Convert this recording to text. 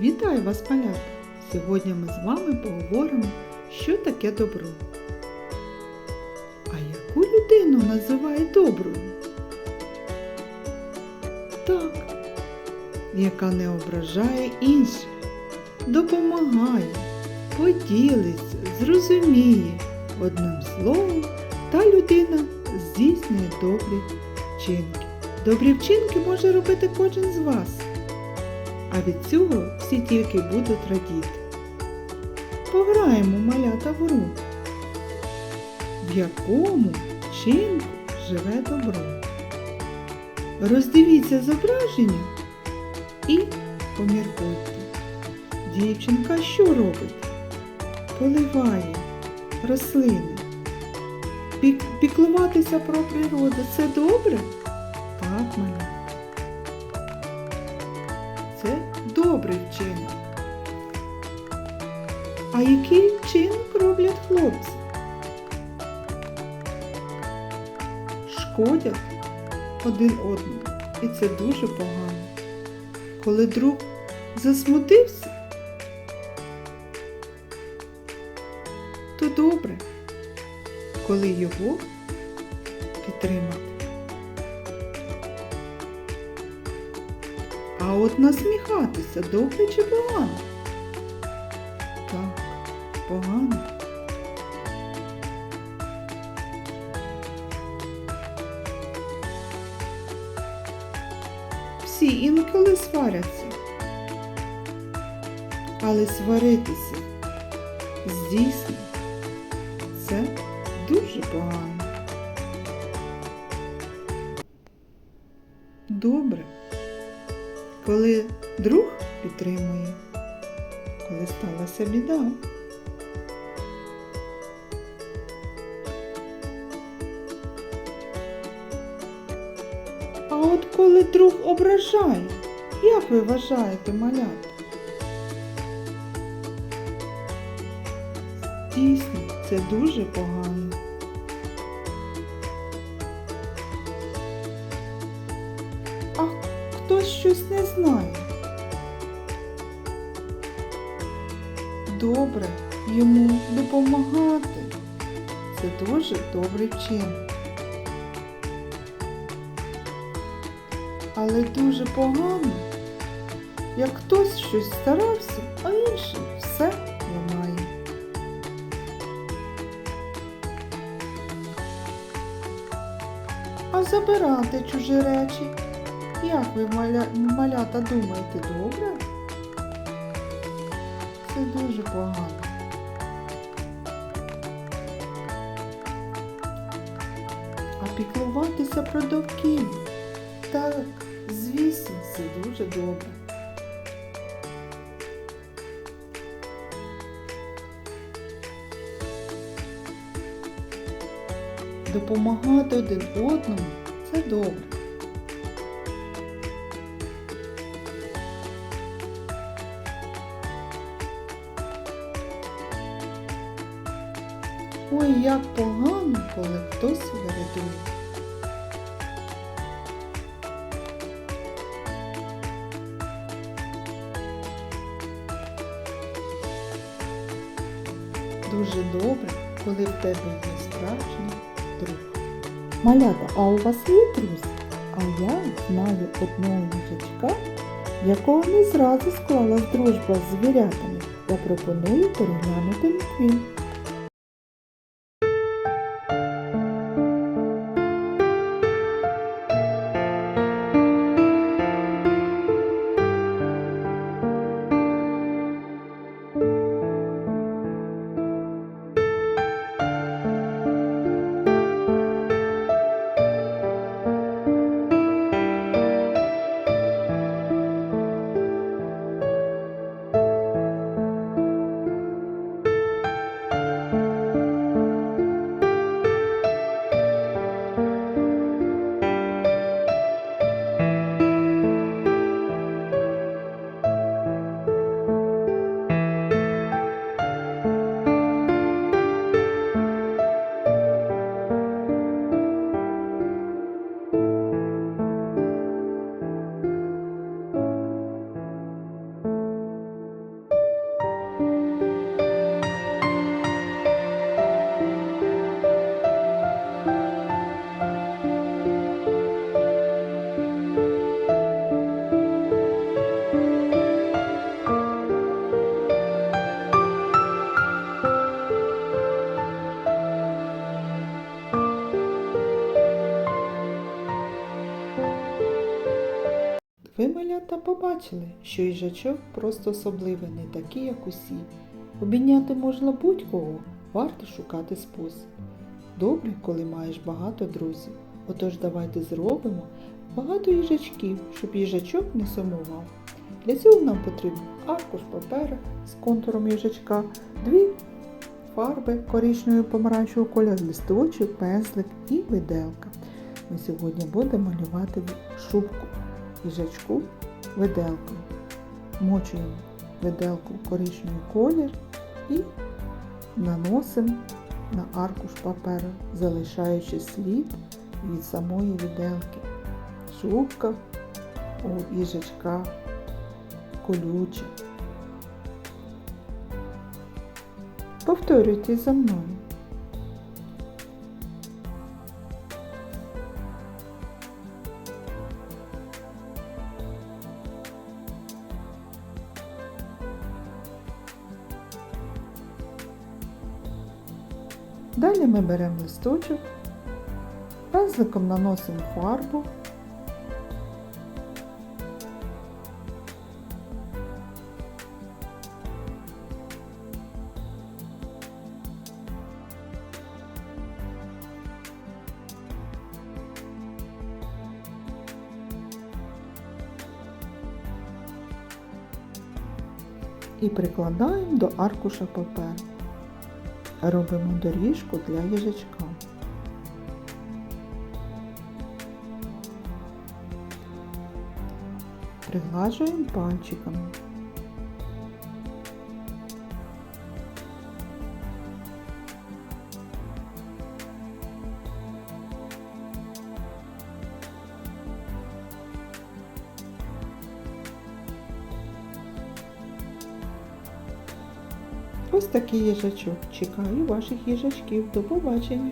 Вітаю вас, малята! Сьогодні ми з вами поговоримо, що таке добро. А яку людину називають доброю? Так, яка не ображає інших, допомагає, поділиться, зрозуміє. Одним словом, та людина здійснює добрі вчинки. Добрі вчинки може робити кожен з вас. А від цього всі тільки будуть радіти. Пограємо малята в гру, в якому вчинку живе добро. Роздивіться зображення і поміркуйте. Дівчинка що робить? Поливає рослини. Піклуватися про природу це добре? Так, малята. Добрий вчинок. А який вчинок роблять хлопці? Шкодять один одному. І це дуже погано. Коли друг засмутився, то добре, коли його підтримати. А от насміхатися добре чи погано? Так, погано. Всі інколи сваряться. Але сваритися здійсно це дуже погано. Добре коли друг підтримує, коли сталася біда. А от коли друг ображає, як ви вважаєте, малята? Дійсно, це дуже погано. А хтось щось не знає. Добре йому допомагати. Це дуже добрий вчинок. Але дуже погано, як хтось щось старався, а інший все ламає. А забирати чужі речі як ви, маля... малята, думаєте, добре? Це дуже погано. А піклуватися про довкілля? Так, звісно, це дуже добре. Допомагати один одному це добре. Ой, як погано, коли хтось вирядує. Дуже добре, коли в тебе є справжній друг. Малята, а у вас є друзі? А я знаю одного в якого не зразу склалась дружба з звірятами. Я пропоную переглянути мультфільм. Малята побачили, що їжачок просто особливий, не такий, як усі. Обійняти можна будь-кого, варто шукати спосіб. Добре, коли маєш багато друзів. Отож давайте зробимо багато їжачків, щоб їжачок не сумував. Для цього нам потрібен аркуш паперу з контуром їжачка, дві фарби коричневого помаранчевого кольору, листочок, пензлик і виделка. Ми сьогодні будемо малювати шубку їжачку виделкою. Мочуємо виделку в коричневий колір і наносимо на аркуш паперу, залишаючи слід від самої виделки. Шубка у їжачка колюча. Повторюйте за мною. Далі ми беремо листочок, пензликом наносимо фарбу. І прикладаємо до аркуша паперу. Робимо доріжку для їжачка. Приглажуємо пальчиками. Ось такий їжачок. Чекаю ваших їжачків. До побачення!